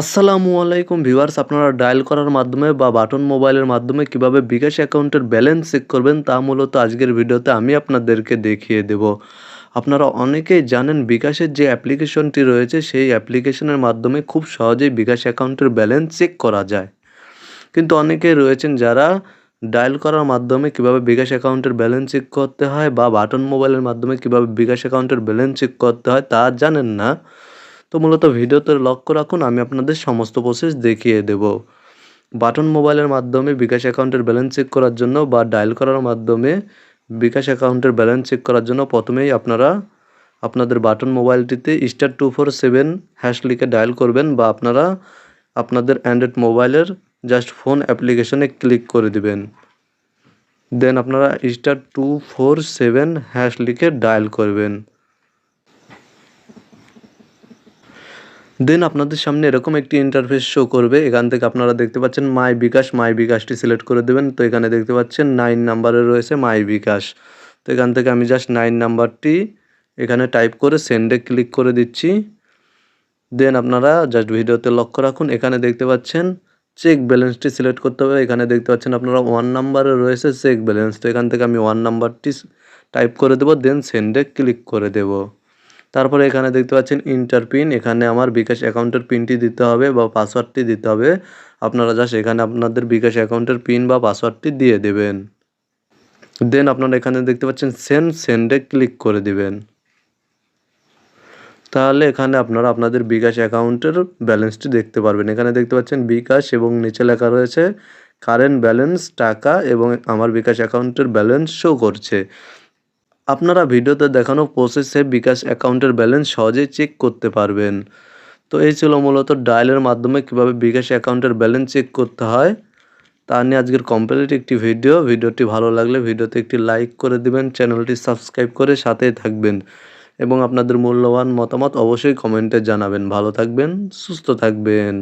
আসসালামু আলাইকুম ভিউয়ার্স, আপনারা ডায়াল করার মাধ্যমে বা বাটন মোবাইলের মাধ্যমে কীভাবে বিকাশ অ্যাকাউন্টের ব্যালেন্স চেক করবেন তা মূলত আজকের ভিডিওতে আমি আপনাদেরকে দেখিয়ে দেব। আপনারা অনেকেই জানেন বিকাশের যে অ্যাপ্লিকেশনটি রয়েছে, সেই অ্যাপ্লিকেশনের মাধ্যমে খুব সহজেই বিকাশ অ্যাকাউন্টের ব্যালেন্স চেক করা যায়। কিন্তু অনেকেই রয়েছেন যারা ডায়াল করার মাধ্যমে কীভাবে বিকাশ অ্যাকাউন্টের ব্যালেন্স চেক করতে হয় বা বাটন মোবাইলের মাধ্যমে কীভাবে বিকাশ অ্যাকাউন্টের ব্যালেন্স চেক করতে হয় তা জানেন না। তো মূলত ভিডিওতে লক্ষ্য রাখুন, আমি আপনাদের সমস্ত প্রসেস দেখিয়ে দেব। বাটন মোবাইলের মাধ্যমে বিকাশ অ্যাকাউন্টের ব্যালেন্স চেক করার জন্য বা ডায়াল করার মাধ্যমে বিকাশ অ্যাকাউন্টের ব্যালেন্স চেক করার জন্য প্রথমেই আপনারা আপনাদের button মোবাইলটিতে star two four seven hash লিখে ডায়াল করবেন বা আপনারা আপনাদের অ্যান্ড্রয়েড মোবাইলের জাস্ট ফোন অ্যাপ্লিকেশনে ক্লিক করে দিবেন। দেন আপনারা star two four seven hash লিখে ডায়াল করবেন। দেন আপনাদের সামনে এরকম একটি ইন্টারফেস শো করবে। এখান থেকে আপনারা দেখতে পাচ্ছেন মাই বিকাশ মাই বিকাশটি সিলেক্ট করে দেবেন। তো এখানে দেখতে পাচ্ছেন নাইন নাম্বারে রয়েছে মাই বিকাশ তো এখান থেকে আমি জাস্ট নাইন নাম্বারটি এখানে টাইপ করে সেন্ডে ক্লিক করে দিচ্ছি। দেন আপনারা জাস্ট ভিডিওতে লক্ষ্য রাখুন। এখানে দেখতে পাচ্ছেন চেক ব্যালেন্সটি সিলেক্ট করতে হবে। এখানে দেখতে পাচ্ছেন আপনারা ওয়ান নাম্বারে রয়েছে চেক ব্যালেন্স তো এখান থেকে আমি ওয়ান নাম্বারটি টাইপ করে দেবো দেন সেন্ডে ক্লিক করে দেবো। তারপরে এখানে দেখতে পাচ্ছেন ইন্টার পিন এখানে আমার বিকাশ অ্যাকাউন্টের পিনটি দিতে হবে বা পাসওয়ার্ডটি দিতে হবে। আপনারা জাস্ট এখানে আপনাদের বিকাশ অ্যাকাউন্টের পিন বা পাসওয়ার্ডটি দিয়ে দেবেন। দেন আপনারা এখানে দেখতে পাচ্ছেন সেন্ড সেন্ডে ক্লিক করে দিবেন। তাহলে এখানে আপনারা আপনাদের বিকাশ অ্যাকাউন্টের ব্যালেন্সটি দেখতে পারবেন। এখানে দেখতে পাচ্ছেন বিকাশ এবং নিচে লেখা রয়েছে কারেন্ট ব্যালেন্স টাকা এবং আমার বিকাশ অ্যাকাউন্টের ব্যালেন্স শো করছে। আপনারা ভিডিওতে দেখানো প্রসেসে বিকাশ অ্যাকাউন্টের ব্যালেন্স সহজেই চেক করতে পারবেন। তো এই ছিল মূলত ডায়ালের মাধ্যমে কীভাবে বিকাশ অ্যাকাউন্টের ব্যালেন্স চেক করতে হয়। তা নিয়ে আজকের কমপ্লিট একটি ভিডিও ভিডিওটি ভালো লাগলে ভিডিওতে একটি লাইক করে দিবেন চ্যানেলটি সাবস্ক্রাইব করে সাথেই থাকবেন এবং আপনাদের মূল্যবান মতামত অবশ্যই কমেন্টে জানাবেন। ভালো থাকবেন, সুস্থ থাকবেন।